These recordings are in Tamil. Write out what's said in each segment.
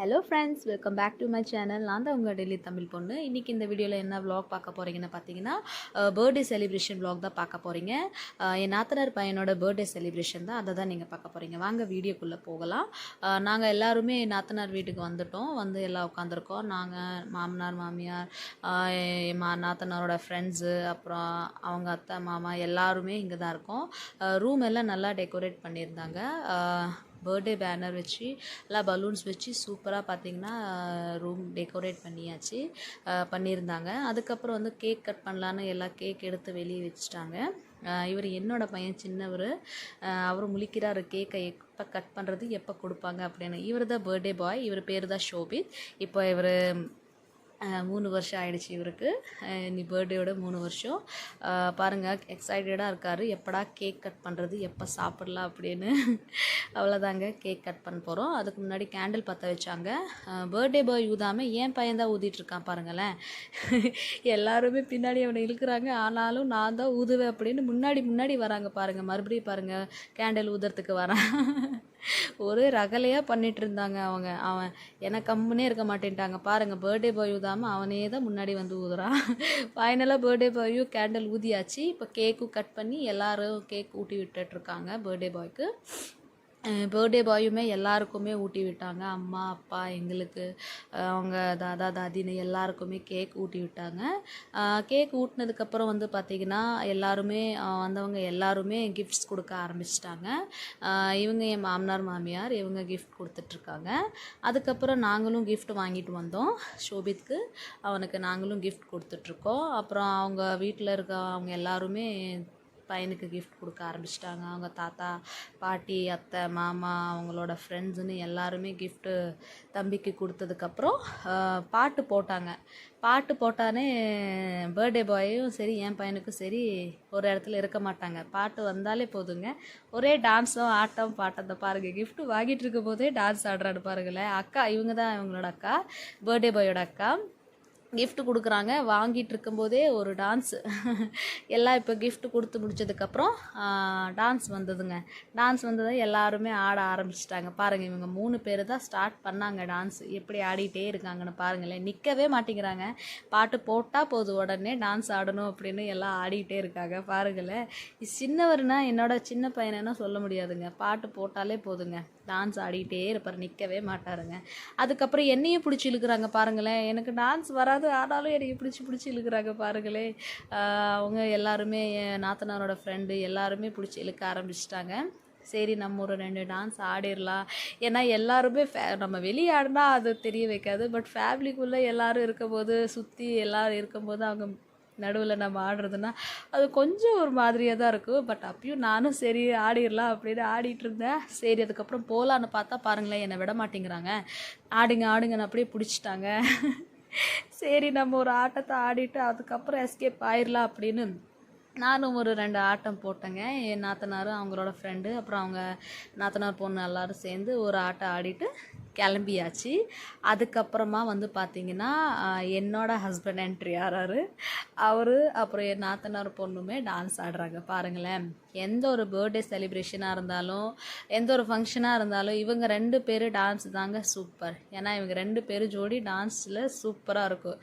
Hello friends welcome back to my channel நான் தான் உங்கள் டெல்லி தமிழ் பொண்ணு. இன்றைக்கி இந்த வீடியோவில் என்ன வ்ளாக் பார்க்க போகிறீங்கன்னு பார்த்தீங்கன்னா பர்த்டே செலிப்ரேஷன் வ்ளாக் தான் பார்க்க போகிறீங்க என் நாத்தனார் பையனோட பர்த்டே செலிப்ரேஷன் தான். அதை தான் நீங்கள் பார்க்க போகிறீங்க வாங்க வீடியோக்குள்ளே போகலாம். நாங்கள் எல்லாருமே நாத்தனார் வீட்டுக்கு வந்துட்டோம். வந்து எல்லாம் உட்காந்துருக்கோம் நாங்கள் மாமனார் மாமியார் மா நாத்தனாரோட ஃப்ரெண்ட்ஸு அப்புறம் அவங்க அத்தை மாமா எல்லாருமே இங்கே தான் இருக்கோம் ரூம் எல்லாம் நல்லா டெக்கரேட் பண்ணியிருந்தாங்க. பர்த்டே பேனர் வச்சு எல்லாம் பலூன்ஸ் வச்சு சூப்பராக பார்த்தீங்கன்னா ரூம் டெக்கோரேட் பண்ணியாச்சு. பண்ணியிருந்தாங்க. அதுக்கப்புறம் வந்து கேக் கட் பண்ணலான்னு எல்லாம் கேக் எடுத்து வெளியே வச்சுட்டாங்க. இவர் என்னோட பையன் சின்னவர். அவர் முழிக்கிறார் கேக்கை எப்போ கட் பண்ணுறது எப்போ கொடுப்பாங்க அப்படின்னு. இவர் தான் பர்த்டே பாய் இவர் பேர் தான் ஷோபித். இப்போ இவர் மூணு வருஷம் ஆயிடுச்சு இவருக்கு. அஹ் இன்னி பர்த்டேயோட மூணு வருஷம். பாருங்கள் எக்ஸைட்டடாக இருக்கார். எப்படா கேக் கட் பண்ணுறது எப்போ சாப்பிட்லாம் அப்படின்னு. அவ்வளோதாங்க கேக் கட் பண்ண போகிறோம் அதுக்கு முன்னாடி கேண்டில் பற்ற வச்சாங்க. பர்த்டே பாய் ஊதாமல் ஏன் பையன் தான் ஊதிட்டு இருக்கான் பாருங்களேன். எல்லாருமே பின்னாடி அவனை இழுக்கிறாங்க. ஆனாலும் நான் தான் ஊதுவேன் அப்படின்னு முன்னாடி முன்னாடி வராங்க பாருங்கள் மறுபடியும் பாருங்கள் கேண்டில் ஊதுறதுக்கு வரான். ஒரு ரகலையாக பண்ணிட்டு இருந்தாங்க அவங்க. அவன் எனக்கு கம்முனே இருக்க மாட்டேன்ட்டாங்க. பாருங்க பர்த்டே பாய் ஊதாமல் அவனே தான் முன்னாடி வந்து ஊதுறான். ஃபைனலாக பர்த்டே பாயும் கேண்டில் ஊதியாச்சு. இப்போ கேக்கும் கட் பண்ணி எல்லாரும் கேக் ஊட்டி விட்டுட்ருக்காங்க பர்த்டே பாய்க்கு பர்த்டே பாயுமே எல்லாருக்குமே ஊட்டி விட்டாங்க. அம்மா அப்பா எங்களுக்கு அவங்க தாதா தாதின்னு எல்லாருக்குமே கேக் ஊட்டி விட்டாங்க. கேக் ஊட்டினதுக்கப்புறம் வந்து பார்த்திங்கன்னா எல்லாருமே வந்தவங்க எல்லாருமே கிஃப்ட்ஸ் கொடுக்க ஆரம்பிச்சிட்டாங்க. இவங்க என் மாமனார் மாமியார் இவங்க கிஃப்ட் கொடுத்துட்ருக்காங்க. அதுக்கப்புறம் நாங்களும் கிஃப்ட் வாங்கிட்டு வந்தோம் ஷோபித்க்கு. அவனுக்கு நாங்களும் கிஃப்ட் கொடுத்துட்ருக்கோம். அப்புறம் அவங்க வீட்டில் இருக்க அவங்க எல்லாருமே பையனுக்கு கிஃப்ட் கொடுக்க ஆரம்பிச்சிட்டாங்க. அவங்க தாத்தா பாட்டி அத்தை மாமா அவங்களோட ஃப்ரெண்ட்ஸுன்னு எல்லாருமே கிஃப்ட்டு தம்பிக்கு கொடுத்ததுக்கப்புறம் பாட்டு போட்டாங்க. பாட்டு போட்டானே பர்த்டே பாயும் சரி என் பையனுக்கும் சரி ஒரு இடத்துல இருக்க மாட்டாங்க. பாட்டு வந்தாலே போதுங்க. ஒரே டான்ஸும் ஆட்டம் பாட்டத்தை பாருங்கள் கிஃப்ட்டு வாங்கிட்டு இருக்கும் போதே டான்ஸ் ஆடுறான்னு பாருங்களேன். அக்கா இவங்க தான் இவங்களோட அக்கா. பர்த்டே பாயோட அக்கா. கிஃப்ட் கொடுக்குறாங்க. வாங்கிட்டு இருக்கும்போதே ஒரு டான்ஸு எல்லாம் இப்போ கிஃப்ட் கொடுத்து முடிச்சதுக்கப்புறம் டான்ஸ் வந்ததுங்க. டான்ஸ் வந்தது எல்லாருமே ஆட ஆரம்பிச்சிட்டாங்க. பாருங்கள் இவங்க மூணு பேர் தான் ஸ்டார்ட் பண்ணாங்க டான்ஸ் எப்படி ஆடிட்டே இருக்காங்கன்னு பாருங்களேன். நிற்கவே மாட்டேங்கிறாங்க. பாட்டு போட்டால் போதும். உடனே டான்ஸ் ஆடணும் அப்படின்னு எல்லாம் ஆடிக்கிட்டே இருக்காங்க. பாருங்களேன். இது சின்னவர்னா என்னோட சின்ன பையனைன்னா சொல்ல முடியாதுங்க. பாட்டு போட்டாலே போதுங்க. டான்ஸ் ஆடிக்கிட்டே இருப்பார். நிற்கவே மாட்டாருங்க. அதுக்கப்புறம் என்னையும் பிடிச்சி இழுக்கிறாங்க பாருங்களேன். எனக்கு டான்ஸ் வராது ஆனாலும் என்னை பிடிச்சி பிடிச்சி இழுக்கிறாங்க பாருங்களே. அவங்க எல்லாருமே என் நாத்தனாரோட ஃப்ரெண்டு எல்லாருமே பிடிச்சி இழுக்க ஆரம்பிச்சிட்டாங்க. சரி நம்ம ஒரு ரெண்டு டான்ஸ் ஆடிடலாம். ஏன்னா எல்லாருமே ஃபே நம்ம வெளியே ஆடினா அது தெரிய வைக்காது. பட் ஃபேமிலிக்குள்ளே எல்லோரும் இருக்கும்போது சுற்றி எல்லோரும் இருக்கும்போது அவங்க நடுவில் நம்ம ஆடுறதுன்னா அது கொஞ்சம் ஒரு மாதிரியாக தான் இருக்கும். பட் அப்பயும் நானும் சரி ஆடிடலாம் அப்படின்னு ஆடிட்டு இருந்தேன். சரி அதுக்கப்புறம் போகலான்னு பார்த்தா பாருங்களேன் என்னை விட மாட்டேங்கிறாங்க. ஆடுங்க ஆடுங்கன்னு அப்படியே பிடிச்சிட்டாங்க. சரி நம்ம ஒரு ஆட்டத்தை ஆடிட்டு அதுக்கப்புறம் எஸ்கேப் ஆயிடலாம் அப்படின்னு நானும் ஒரு ரெண்டு ஆட்டம் போட்டேங்க. என் நாத்தனாரும் அவங்களோட ஃப்ரெண்டு அப்புறம் அவங்க நாத்தனார் பொண்ணு எல்லாரும் சேர்ந்து ஒரு ஆட்டம் ஆடிட்டு கிளம்பியாச்சு. அதுக்கப்புறமா வந்து பார்த்தீங்கன்னா என்னோடய என்னோட ஹஸ்பண்ட் என்ட்ரி ஆறாரு அவர் அப்புறம் என் நாத்தனார் பொண்ணுமே டான்ஸ் ஆடுறாங்க. பாருங்களேன். எந்த ஒரு பர்த்டே செலிப்ரேஷனாக இருந்தாலும் எந்த ஒரு ஃபங்க்ஷனாக இருந்தாலும் இவங்க ரெண்டு பேர் டான்ஸ் தாங்க சூப்பர் ஏன்னா இவங்க ரெண்டு பேரும் ஜோடி டான்ஸில் சூப்பராக இருக்கும்.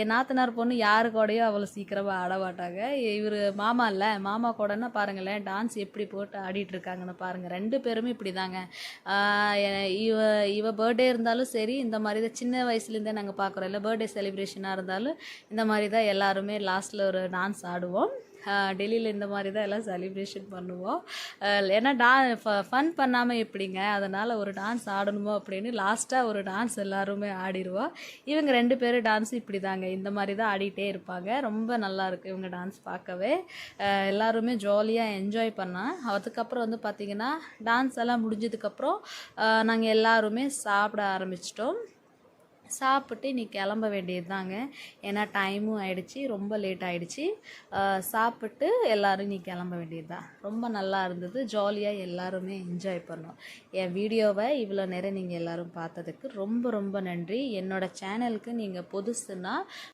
என் நாத்தனார் பொண்ணு யாரு கூடயோ அவ்வளோ சீக்கிரமாக ஆட மாட்டாங்க. இவர் மாமா இல்லை மாமா கூடன்னா பாருங்களேன் டான்ஸ் எப்படி போட்டு ஆடிட்டு இருக்காங்கன்னு பாருங்கள் ரெண்டு பேருமே இப்படி தாங்க இவ இவ பர்த்டே இருந்தாலும் சரி இந்த மாதிரி தான் சின்ன வயசுலேருந்தே நாங்கள் பார்க்குறோம். இல்லை பர்த்டே செலிப்ரேஷனாக இருந்தாலும் இந்த மாதிரி தான் எல்லாருமே லாஸ்ட்டில் ஒரு டான்ஸ் ஆடுவோம். டெல்லியில் இந்த மாதிரி தான் எல்லாம் செலிப்ரேஷன் பண்ணுவோம். ஏன்னா டா ஃபன் பண்ணாமல் எப்படிங்க? அதனால் ஒரு டான்ஸ் ஆடணுமோ அப்படின்னு லாஸ்ட்டாக ஒரு டான்ஸ் எல்லாருமே ஆடிடுவோம் இவங்க ரெண்டு பேரும் டான்ஸ் இப்படி தாங்க இந்த மாதிரி தான் ஆடிட்டே இருப்பாங்க. ரொம்ப நல்லாயிருக்கும் இவங்க டான்ஸ் பார்க்கவே. எல்லாருமே ஜாலியாக என்ஜாய் பண்ணோம் அதுக்கப்புறம் வந்து பார்த்திங்கன்னா டான்ஸ் எல்லாம் முடிஞ்சதுக்கப்புறம் நாங்கள் எல்லாருமே சாப்பிட ஆரம்பிச்சிட்டோம். சாப்பிட்டு நீ கிளம்ப வேண்டியது தாங்க ஏன்னா டைமும் ஆயிடுச்சு ரொம்ப லேட் ஆகிடுச்சி சாப்பிட்டு எல்லாரும் நீ கிளம்ப வேண்டியது தான் ரொம்ப நல்லா இருந்தது. ஜாலியாக எல்லாருமே என்ஜாய் பண்ணோம். என் வீடியோவை இவ்வளோ நேரம் நீங்கள் எல்லாரும் பார்த்ததுக்கு ரொம்ப ரொம்ப நன்றி. என்னோடய சேனலுக்கு நீங்கள் புதுசுன்னா